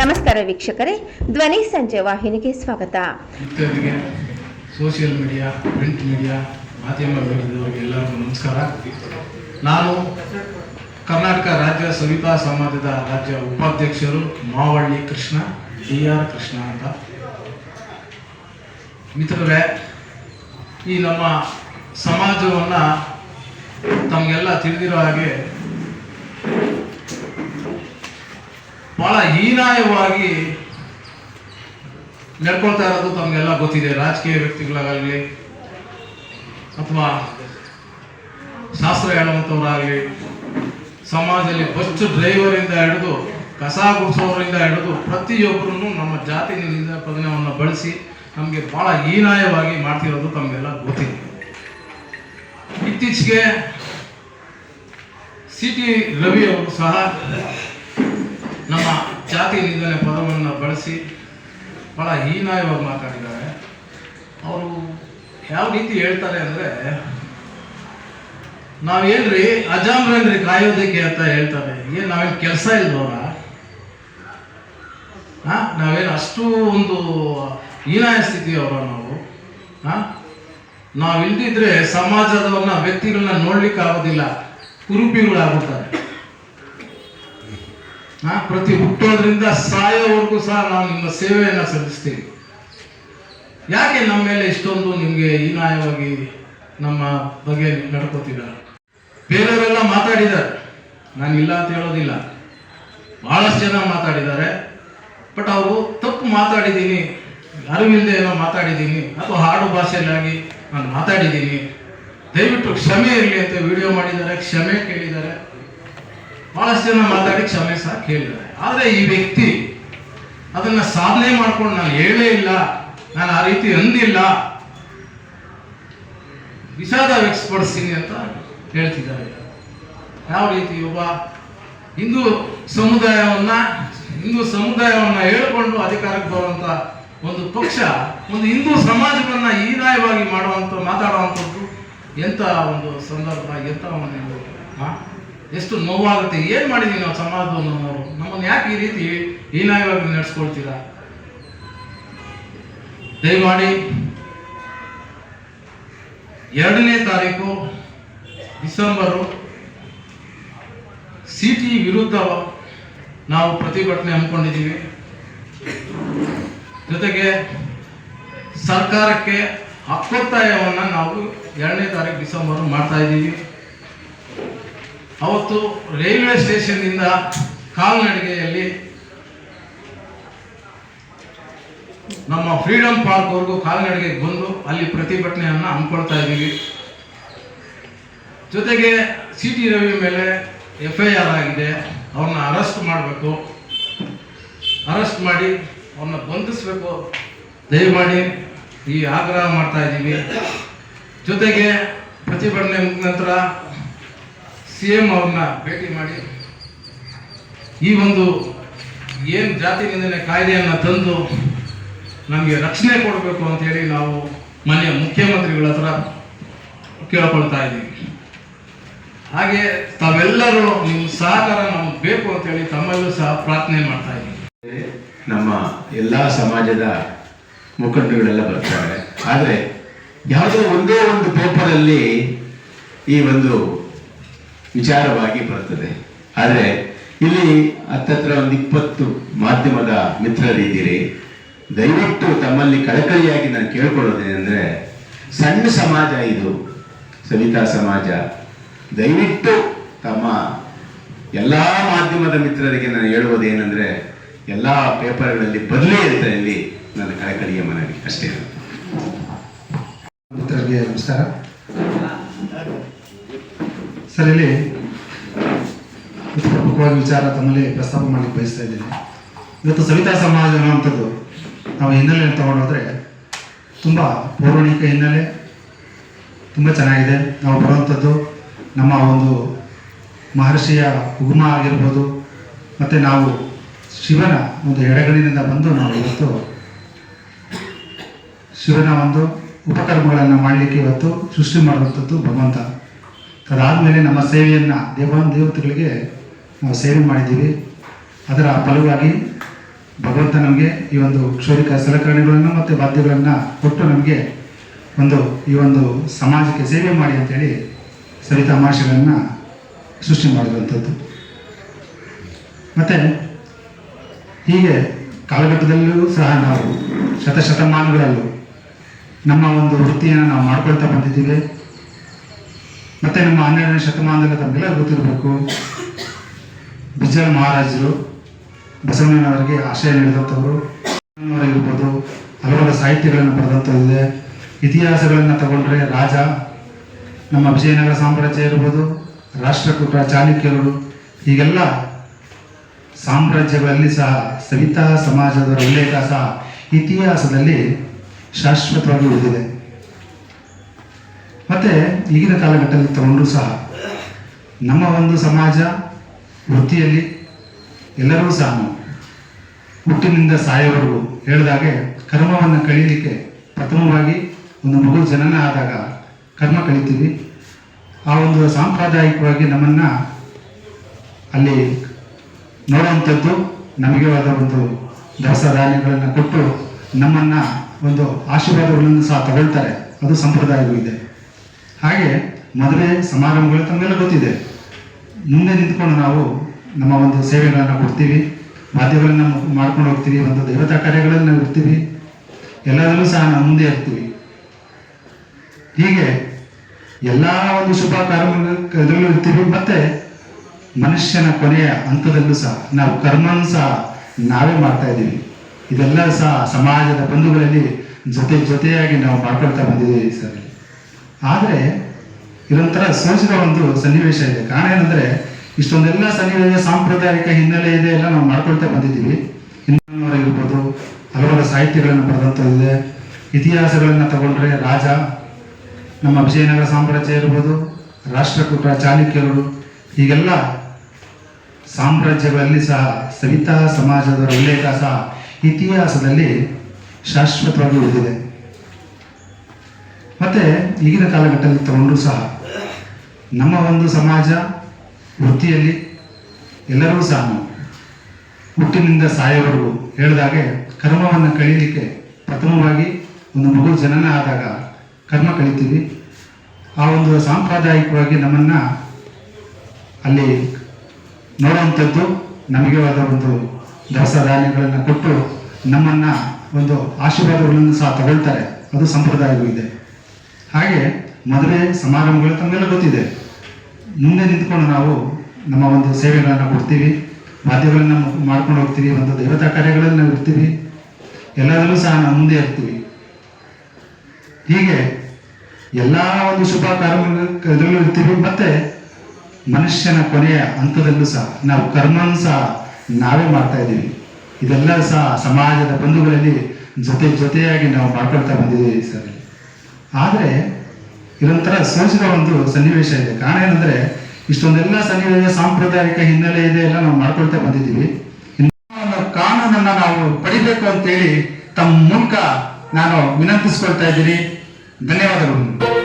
ನಮಸ್ಕಾರ ವೀಕ್ಷಕರೇ. ಧ್ವನಿ ಸಂಜೆ ವಾಹಿನಿಗೆ ಸ್ವಾಗತ. ಸೋಷಿಯಲ್ ಮೀಡಿಯಾ ಪ್ರಿಂಟ್ ಮೀಡಿಯಾ ಮಾಧ್ಯಮ ಎಲ್ಲರಿಗೂ ನಮಸ್ಕಾರ. ನಾನು ಕರ್ನಾಟಕ ರಾಜ್ಯ ಸವಿತಾ ಸಮಾಜದ ರಾಜ್ಯ ಉಪಾಧ್ಯಕ್ಷರು ಮಾವಳ್ಳಿ ಕೃಷ್ಣ ಡಿ ಆರ್ ಕೃಷ್ಣ ಅಂತ. ಮಿತ್ರರೇ, ಈ ನಮ್ಮ ಸಮಾಜವನ್ನು ತಮಗೆಲ್ಲ ತಿಳಿದಿರೋ ಹಾಗೆ ಬಹಳ ಹೀನಾಯವಾಗಿ ನಡ್ಕೊಳ್ತಾ ಇರೋದು ತಮಗೆಲ್ಲ ಗೊತ್ತಿದೆ. ರಾಜಕೀಯ ವ್ಯಕ್ತಿಗಳಾಗಲಿ ಅಥವಾ ಶಾಸ್ತ್ರ ಹೇಳುವಂಥವ್ರಾಗಲಿ, ಸಮಾಜದಲ್ಲಿ ಬಸ್ ಡ್ರೈವರಿಂದ ಹಿಡಿದು ಕಸ ಗುಡಿಸೋರಿಂದ ಹಿಡಿದು ಪ್ರತಿಯೊಬ್ಬರೂ ನಮ್ಮ ಜಾತಿ ಪದನವನ್ನು ಬಳಸಿ ನಮಗೆ ಭಾಳ ಹೀನಾಯವಾಗಿ ಮಾಡ್ತಿರೋದು ತಮಗೆಲ್ಲ ಗೊತ್ತಿದೆ. ಇತ್ತೀಚೆಗೆ ಸಿ ಟಿ ರವಿ ಅವರು ಸಹ ನಮ್ಮ ಜಾತಿ ನಿಂದನೆ ಪದವನ್ನು ಬಳಸಿ ಬಹಳ ಹೀನಾಯವಾಗಿ ಮಾತಾಡಿದ್ದಾರೆ. ಅವರು ಯಾವ ರೀತಿ ಹೇಳ್ತಾರೆ ಅಂದರೆ ನಾವೇನ್ರಿ ಅಜಾಮ್ರೇನ್ರಿ ಕಾಯೋದಕ್ಕೆ ಅಂತ ಹೇಳ್ತಾರೆ. ಏನು ನಾವೇನು ಕೆಲಸ ಇಲ್ವರ? ಹಾ ನಾವೇನು ಅಷ್ಟು ಒಂದು ಹೀನಾಯ ಸ್ಥಿತಿಯವರ ನಾವು? ಹಾ ನಾವು ಇಲ್ದಿದ್ರೆ ಸಮಾಜದವನ್ನ, ವ್ಯಕ್ತಿಗಳನ್ನ ನೋಡ್ಲಿಕ್ಕೆ ಆಗೋದಿಲ್ಲ ಕುರುಪಿಗಳಾಗುತ್ತಾರೆ. ಪ್ರತಿ ಹುಟ್ಟೋದ್ರಿಂದ ಸಾಯೋವರೆಗೂ ಸಹ ನಾವು ನಿಮ್ಮ ಸೇವೆಯನ್ನು ಸಲ್ಲಿಸ್ತೀವಿ ಯಾಕೆ ನಮ್ಮ ಮೇಲೆ ಇಷ್ಟೊಂದು ನಿಮಗೆ ಹೀನಾಯವಾಗಿ ನಮ್ಮ ಬಗ್ಗೆ ನಡ್ಕೋತಿದ್ದಾರೆ? ಬೇರೆಯವರೆಲ್ಲ ಮಾತಾಡಿದ್ದಾರೆ. ನಾನು ಇಲ್ಲ ಅಂತ ಹೇಳೋದಿಲ್ಲ. ಬಹಳಷ್ಟು ಜನ ಮಾತಾಡಿದ್ದಾರೆ. ಬಟ್ ಅವರು ತಪ್ಪು ಮಾತಾಡಿದ್ದೀನಿ. ಅರಿವಿಲ್ಲದೆ ಏನೋ ಮಾತಾಡಿದ್ದೀನಿ. ಅಥವಾ ಹಾಡು ಭಾಷೆಯಲ್ಲಾಗಿ ನಾನು ಮಾತಾಡಿದ್ದೀನಿ. ದಯವಿಟ್ಟು ಕ್ಷಮೆ ಇರಲಿ ಅಂತ ವಿಡಿಯೋ ಮಾಡಿದ್ದಾರೆ. ಕ್ಷಮೆ ಕೇಳಿದ್ದಾರೆ. ಬಹಳಷ್ಟು ಜನ ಮಾತಾಡಿ ಕ್ಷಮೆ ಸಹ ಕೇಳಿದ್ದಾರೆ ಆದರೆ ಈ ವ್ಯಕ್ತಿ ಅದನ್ನ ಸಾಧನೆ ಮಾಡ್ಕೊಂಡು ನಾನು ಹೇಳೇ ಇಲ್ಲ, ನಾನು ಆ ರೀತಿ ಅಂದಿಲ್ಲ, ವಿಷಾದ ವ್ಯಕ್ತಪಡಿಸ್ತೀನಿ ಅಂತ ಹೇಳ್ತಿದ್ದಾರೆ ಯಾವ ರೀತಿ ಒಬ್ಬ ಹಿಂದೂ ಸಮುದಾಯವನ್ನ ಹಿಂದೂ ಸಮುದಾಯವನ್ನ ಹೇಳ್ಕೊಂಡು ಅಧಿಕಾರಕ್ಕೆ ಬರುವಂತ ಒಂದು ಪಕ್ಷ, ಒಂದು ಹಿಂದೂ ಸಮಾಜವನ್ನ ಹೀನಾಯವಾಗಿ ಮಾಡುವಂತ ಮಾತಾಡುವಂಥದ್ದು ಎಂತ ಒಂದು ಸಂದರ್ಭ, ಎಂತ ಒಂದು? ಎಷ್ಟು ನೋವಾಗುತ್ತೆ, ಏನು ಮಾಡಿದೀವಿ ನಾವು ಸಮಾಜವನ್ನು ನಾವು ನಮ್ಮನ್ನು ಯಾಕೆ ಈ ರೀತಿ ಹೀನಾಯವಾಗಿ ನಡೆಸ್ಕೊಳ್ತೀರಾ? ದಯಮಾಡಿ ಎರಡನೇ ತಾರೀಕು ಡಿಸೆಂಬರು ಸಿಟಿ ವಿರುದ್ಧ ನಾವು ಪ್ರತಿಭಟನೆ ಹಮ್ಮಿಕೊಂಡಿದ್ದೀವಿ. ಜೊತೆಗೆ ಸರ್ಕಾರಕ್ಕೆ ಹಕ್ಕೊತ್ತಾಯವನ್ನು ನಾವು ಎರಡನೇ ತಾರೀಕು ಡಿಸೆಂಬರ್ ಮಾಡ್ತಾ ಇದ್ದೀವಿ. ಅವತ್ತು ರೈಲ್ವೆ ಸ್ಟೇಷನ್ನಿಂದ ಕಾಲ್ನಡಿಗೆಯಲ್ಲಿ ನಮ್ಮ ಫ್ರೀಡಂ ಪಾರ್ಕ್ವರೆಗೂ ಕಾಲ್ನಡಿಗೆಗೆ ಬಂದು ಅಲ್ಲಿ ಪ್ರತಿಭಟನೆಯನ್ನು ಹಮ್ಮಿಕೊಳ್ತಾ ಇದ್ದೀವಿ. ಜೊತೆಗೆ ಸಿ ಟಿ ರವಿ ಮೇಲೆ ಎಫ್ ಐ ಆರ್ ಆಗಿದೆ. ಅವ್ರನ್ನ ಅರೆಸ್ಟ್ ಮಾಡಬೇಕು. ಅರೆಸ್ಟ್ ಮಾಡಿ ಅವ್ರನ್ನ ಬಂಧಿಸಬೇಕು. ದಯಮಾಡಿ ಈ ಆಗ್ರಹ ಮಾಡ್ತಾ ಇದ್ದೀವಿ. ಜೊತೆಗೆ ಪ್ರತಿಭಟನೆ ನಂತರ ಸಿ ಎಂ ಅವ್ರನ್ನ ಭೇಟಿ ಮಾಡಿ ಈ ಒಂದು ಏನು ಜಾತಿ ನಿಂದನೆ ಕಾಯ್ದೆಯನ್ನು ತಂದು ನಮಗೆ ರಕ್ಷಣೆ ಕೊಡಬೇಕು ಅಂತೇಳಿ ನಾವು ಮಾನ್ಯ ಮುಖ್ಯಮಂತ್ರಿಗಳ ಹತ್ರ ಕೇಳ್ಕೊಳ್ತಾ ಇದ್ದೀವಿ. ಹಾಗೆ ತಾವೆಲ್ಲರೂ ನಿಮ್ಮ ಸಹಕಾರ ನಮಗೆ ಬೇಕು ಅಂತೇಳಿ ತಮ್ಮಲ್ಲೂ ಸಹ ಪ್ರಾರ್ಥನೆ ಮಾಡ್ತಾ ಇದ್ದೀವಿ. ನಮ್ಮ ಎಲ್ಲ ಸಮಾಜದ ಮುಖಂಡರುಗಳೆಲ್ಲ ಬರ್ತಾರೆ. ಆದರೆ ಯಾವುದೋ ಒಂದೇ ಒಂದು ಪೇಪರಲ್ಲಿ ಈ ಒಂದು ವಿಚಾರವಾಗಿ ಬರ್ತದೆ ಆದರೆ ಇಲ್ಲಿ ಹತ್ತತ್ರ ಒಂದು ಇಪ್ಪತ್ತು ಮಾಧ್ಯಮದ ಮಿತ್ರರಿದ್ದೀರಿ ದಯವಿಟ್ಟು ತಮ್ಮಲ್ಲಿ ಕಳಕಳಿಯಾಗಿ ನಾನು ಕೇಳ್ಕೊಳ್ಳೋದೇನೆಂದರೆ, ಸಣ್ಣ ಸಮಾಜ ಇದು, ಸವಿತಾ ಸಮಾಜ. ದಯವಿಟ್ಟು ತಮ್ಮ ಎಲ್ಲ ಮಾಧ್ಯಮದ ಮಿತ್ರರಿಗೆ ನಾನು ಹೇಳುವುದೇನೆಂದರೆ, ಎಲ್ಲ ಪೇಪರ್ಗಳಲ್ಲಿ ಬರಲಿ ಅಂತ ಇಲ್ಲಿ ನನ್ನ ಕಳಕಳಿಯ ಮನವಿ. ಅಷ್ಟೇ. ಮಿತ್ರರಿಗೆ ನಮಸ್ಕಾರ. ಸರ್ ಇಲ್ಲಿ ಇವತ್ತು ಪ್ರಮುಖವಾಗಿ ವಿಚಾರ ತಮ್ಮಲ್ಲಿ ಪ್ರಸ್ತಾಪ ಮಾಡಲಿಕ್ಕೆ ಬಯಸ್ತಾ ಇದ್ದೀನಿ. ಇವತ್ತು ಸವಿತಾ ಸಮಾಜ ಅನ್ನುವಂಥದ್ದು ನಾವು ಹಿನ್ನೆಲೆಯನ್ನು ತಗೊಂಡೋದ್ರೆ ತುಂಬ ಪೌರಾಣಿಕ ಹಿನ್ನೆಲೆ, ತುಂಬ ಚೆನ್ನಾಗಿದೆ. ನಾವು ಬರುವಂಥದ್ದು ನಮ್ಮ ಒಂದು ಮಹರ್ಷಿಯ ಉಗಮ ಆಗಿರ್ಬೋದು, ಮತ್ತು ನಾವು ಶಿವನ ಒಂದು ಎಡಗಣಿನಿಂದ ಬಂದು ನಾವು ಇವತ್ತು ಶಿವನ ಒಂದು ಉಪಕರ್ಮಗಳನ್ನು ಮಾಡಲಿಕ್ಕೆ ಇವತ್ತು ಸೃಷ್ಟಿ ಮಾಡುವಂಥದ್ದು ಭಗವಂತ. ಅದಾದಮೇಲೆ ನಮ್ಮ ಸೇವೆಯನ್ನು ದೇವಾನ್ ದೇವತೆಗಳಿಗೆ ನಾವು ಸೇವೆ ಮಾಡಿದ್ದೀವಿ. ಅದರ ಫಲವಾಗಿ ಭಗವಂತ ನಮಗೆ ಈ ಒಂದು ಕ್ಷೌರಿಕ ಸಲಕರಣೆಗಳನ್ನು ಮತ್ತು ಬಾಧ್ಯಗಳನ್ನು ಕೊಟ್ಟು ನಮಗೆ ಒಂದು ಈ ಒಂದು ಸಮಾಜಕ್ಕೆ ಸೇವೆ ಮಾಡಿ ಅಂತೇಳಿ ಸವಿತಾ ಮಾಷೆಗಳನ್ನು ಸೃಷ್ಟಿ ಮಾಡಿರುವಂಥದ್ದು. ಮತ್ತು ಹೀಗೆ ಕಾಲಘಟ್ಟದಲ್ಲೂ ಸಹ ನಾವು ಶತಶತಮಾನಗಳಲ್ಲೂ ನಮ್ಮ ಒಂದು ವೃತ್ತಿಯನ್ನು ನಾವು ಮಾಡ್ಕೊಳ್ತಾ ಬಂದಿದ್ದೀವಿ. ಮತ್ತು ನಮ್ಮ ಹನ್ನೆರಡನೇ ಶತಮಾನದಲ್ಲಿ ತಮಗೆಲ್ಲ ಗೊತ್ತಿರಬೇಕು. ಬಿಜಲ್ ಮಹಾರಾಜರು ಬಸವಣ್ಣನವರಿಗೆ ಆಶಯ ನೀಡಿದಂಥವರು ಇರ್ಬೋದು, ಹಲವಾರು ಸಾಹಿತ್ಯಗಳನ್ನು ಬರೆದಂಥದ್ದಿದೆ ಇತಿಹಾಸಗಳನ್ನು ತಗೊಂಡ್ರೆ ರಾಜ, ನಮ್ಮ ವಿಜಯನಗರ ಸಾಮ್ರಾಜ್ಯ ಇರ್ಬೋದು, ರಾಷ್ಟ್ರಕೂಟ ಚಾಲುಕ್ಯರು ಹೀಗೆಲ್ಲ ಸಾಮ್ರಾಜ್ಯಗಳಲ್ಲಿ ಸಹ, ಸವಿತಾ ಸಮಾಜದ ಉಲ್ಲೇಖ ಸಹ ಇತಿಹಾಸದಲ್ಲಿ ಶಾಶ್ವತವಾಗಿ ಉಳಿದಿದೆ. ಮತ್ತೆ ಈಗಿನ ಕಾಲಘಟ್ಟದಲ್ಲಿ ತಗೊಂಡ್ರು ಸಹ ನಮ್ಮ ಒಂದು ಸಮಾಜ ವೃತ್ತಿಯಲ್ಲಿ ಎಲ್ಲರೂ ಸಹ ನಾವು ಹುಟ್ಟಿನಿಂದ ಸಾಯೋವರೆಗೂ ಹೇಳಿದಾಗೆ ಕರ್ಮವನ್ನು ಕಳೀಲಿಕ್ಕೆ ಪ್ರಥಮವಾಗಿ ಒಂದು ಮಗು ಜನನ ಆದಾಗ ಕರ್ಮ ಕಳಿತೀವಿ. ಆ ಒಂದು ಸಾಂಪ್ರದಾಯಿಕವಾಗಿ ನಮ್ಮನ್ನು ಅಲ್ಲಿ ನೋಡುವಂಥದ್ದು ನಮಗೆ ಆದ ಒಂದು ದವಸ ಧಾನ್ಯಗಳನ್ನು ಕೊಟ್ಟು ನಮ್ಮನ್ನು ಒಂದು ಆಶೀರ್ವಾದಗಳನ್ನು ಸಹ ತಗೊಳ್ತಾರೆ. ಅದು ಸಂಪ್ರದಾಯವೂ ಇದೆ. ಹಾಗೆ ಮದುವೆ ಸಮಾರಂಭಗಳು ತಮಗೆಲ್ಲ ಗೊತ್ತಿದೆ. ಮುಂದೆ ನಿಂತ್ಕೊಂಡು ನಾವು ನಮ್ಮ ಒಂದು ಸೇವೆಗಳನ್ನು ಕೊಡ್ತೀವಿ ವಾದ್ಯಗಳನ್ನು ಮಾಡ್ಕೊಂಡು ಹೋಗ್ತೀವಿ, ಒಂದು ದೇವತಾ ಕಾರ್ಯಗಳನ್ನು ಇರ್ತೀವಿ ಎಲ್ಲದರಲ್ಲೂ ಸಹ ನಾವು ಮುಂದೆ ಇರ್ತೀವಿ. ಹೀಗೆ ಎಲ್ಲ ಒಂದು ಶುಭ ಕಾರ್ಯದಲ್ಲೂ ಇರ್ತೀವಿ, ಮತ್ತೆ ಮನುಷ್ಯನ ಕೊನೆಯ ಹಂತದಲ್ಲೂ ಸಹ ನಾವು ಕರ್ಮನೂ ಸಹ ನಾವೇ ಮಾಡ್ತಾ ಇದ್ದೀವಿ. ಇದೆಲ್ಲ ಸಹ ಸಮಾಜದ ಬಂಧುಗಳಲ್ಲಿ ಜೊತೆ ಜೊತೆಯಾಗಿ ನಾವು ಮಾಡ್ಕೊಳ್ತಾ ಬಂದಿದ್ದೀವಿ ಸರ್. ಆದರೆ ಇದೊಂಥರ ಸೋಚಿದ ಒಂದು ಸನ್ನಿವೇಶ ಇದೆ. ಕಾರಣ ಏನಂದ್ರೆ, ಇಷ್ಟೊಂದೆಲ್ಲ ಸನ್ನಿವೇಶ, ಸಾಂಪ್ರದಾಯಿಕ ಹಿನ್ನೆಲೆ ಇದೆ ಎಲ್ಲ ನಾವು ಮಾಡ್ಕೊಳ್ತಾ ಬಂದಿದ್ದೀವಿ. ಇರ್ಬೋದು ಹಲವಾರು ಸಾಹಿತ್ಯಗಳನ್ನು ಬರೆದಂಥದ್ದಿದೆ ಇತಿಹಾಸಗಳನ್ನು ತಗೊಂಡ್ರೆ ರಾಜ, ನಮ್ಮ ವಿಜಯನಗರ ಸಾಮ್ರಾಜ್ಯ ಇರ್ಬೋದು, ರಾಷ್ಟ್ರಕೂಟ ಚಾಲುಕ್ಯರು ಹೀಗೆಲ್ಲ ಸಾಮ್ರಾಜ್ಯಗಳಲ್ಲಿ ಸಹ, ಸವಿತಾ ಸಮಾಜದ ಉಲ್ಲೇಖ ಸಹ ಇತಿಹಾಸದಲ್ಲಿ ಶಾಶ್ವತವಾಗಿ ಉಳಿದಿದೆ. ಮತ್ತೆ ಈಗಿನ ಕಾಲಘಟ್ಟದಲ್ಲಿ ತಗೊಂಡು ಸಹ ನಮ್ಮ ಒಂದು ಸಮಾಜ ವೃತ್ತಿಯಲ್ಲಿ ಎಲ್ಲರೂ ಸಹ ನಾವು ಹುಟ್ಟಿನಿಂದ ಸಾಯೋವರೆಗೂ ಹೇಳಿದಾಗೆ ಕರ್ಮವನ್ನು ಕಳೀಲಿಕ್ಕೆ ಪ್ರಥಮವಾಗಿ ಒಂದು ಮಗು ಜನನ ಆದಾಗ ಕರ್ಮ ಕಳಿತೀವಿ. ಆ ಒಂದು ಸಾಂಪ್ರದಾಯಿಕವಾಗಿ ನಮ್ಮನ್ನು ಅಲ್ಲಿ ನೋಡುವಂಥದ್ದು ನಮಗೆ ಆದ ಒಂದು ದವಸ ಧಾನ್ಯಗಳನ್ನು ಕೊಟ್ಟು ನಮ್ಮನ್ನು ಒಂದು ಆಶೀರ್ವಾದಗಳನ್ನು ಸಹ ತಗೊಳ್ತಾರೆ. ಅದು ಸಂಪ್ರದಾಯವೂ ಇದೆ. ಹಾಗೆ ಮದುವೆ ಸಮಾರಂಭಗಳು ತಮಗೆಲ್ಲ ಗೊತ್ತಿದೆ. ಮುಂದೆ ನಿಂತ್ಕೊಂಡು ನಾವು ನಮ್ಮ ಒಂದು ಸೇವೆಗಳನ್ನು ಕೊಡ್ತೀವಿ ವಾದ್ಯಗಳನ್ನು ಮಾಡ್ಕೊಂಡು ಹೋಗ್ತೀವಿ, ಒಂದು ದೇವತಾ ನಾವು ಇರ್ತೀವಿ ಎಲ್ಲದರಲ್ಲೂ ಸಹ ನಾವು ಮುಂದೆ ಇರ್ತೀವಿ. ಹೀಗೆ ಎಲ್ಲ ಒಂದು ಶುಭ ಕಾರ್ಯದಲ್ಲೂ ಇರ್ತೀವಿ, ಮತ್ತೆ ಮನುಷ್ಯನ ಕೊನೆಯ ಹಂತದಲ್ಲೂ ಸಹ ನಾವು ಕರ್ಮನೂ ಸಹ ನಾವೇ ಮಾಡ್ತಾ ಇದ್ದೀವಿ. ಇದೆಲ್ಲ ಸಹ ಸಮಾಜದ ಬಂಧುಗಳಲ್ಲಿ ಜೊತೆ ಜೊತೆಯಾಗಿ ನಾವು ಮಾಡ್ಕೊಳ್ತಾ ಬಂದಿದ್ದೀವಿ ಸರ್. ಆದರೆ ಇದೊಂಥರ ಸೋಚಿದ ಒಂದು ಸನ್ನಿವೇಶ ಇದೆ. ಕಾರಣ ಏನಂದ್ರೆ, ಇಷ್ಟೊಂದೆಲ್ಲ ಸನ್ನಿವೇಶ ಸಾಂಪ್ರದಾಯಿಕ ಹಿನ್ನೆಲೆ ಇದೆ ಎಲ್ಲ ನಾವು ಮಾಡ್ಕೊಳ್ತಾ ಬಂದಿದ್ದೀವಿ. ಕಾನೂನನ್ನ ನಾವು ಪಡಿಬೇಕು ಅಂತೇಳಿ ತಮ್ಮ ಮೂಲಕ ನಾನು ವಿನಂತಿಸ್ಕೊಳ್ತಾ ಇದ್ದೀನಿ. ಧನ್ಯವಾದಗಳು.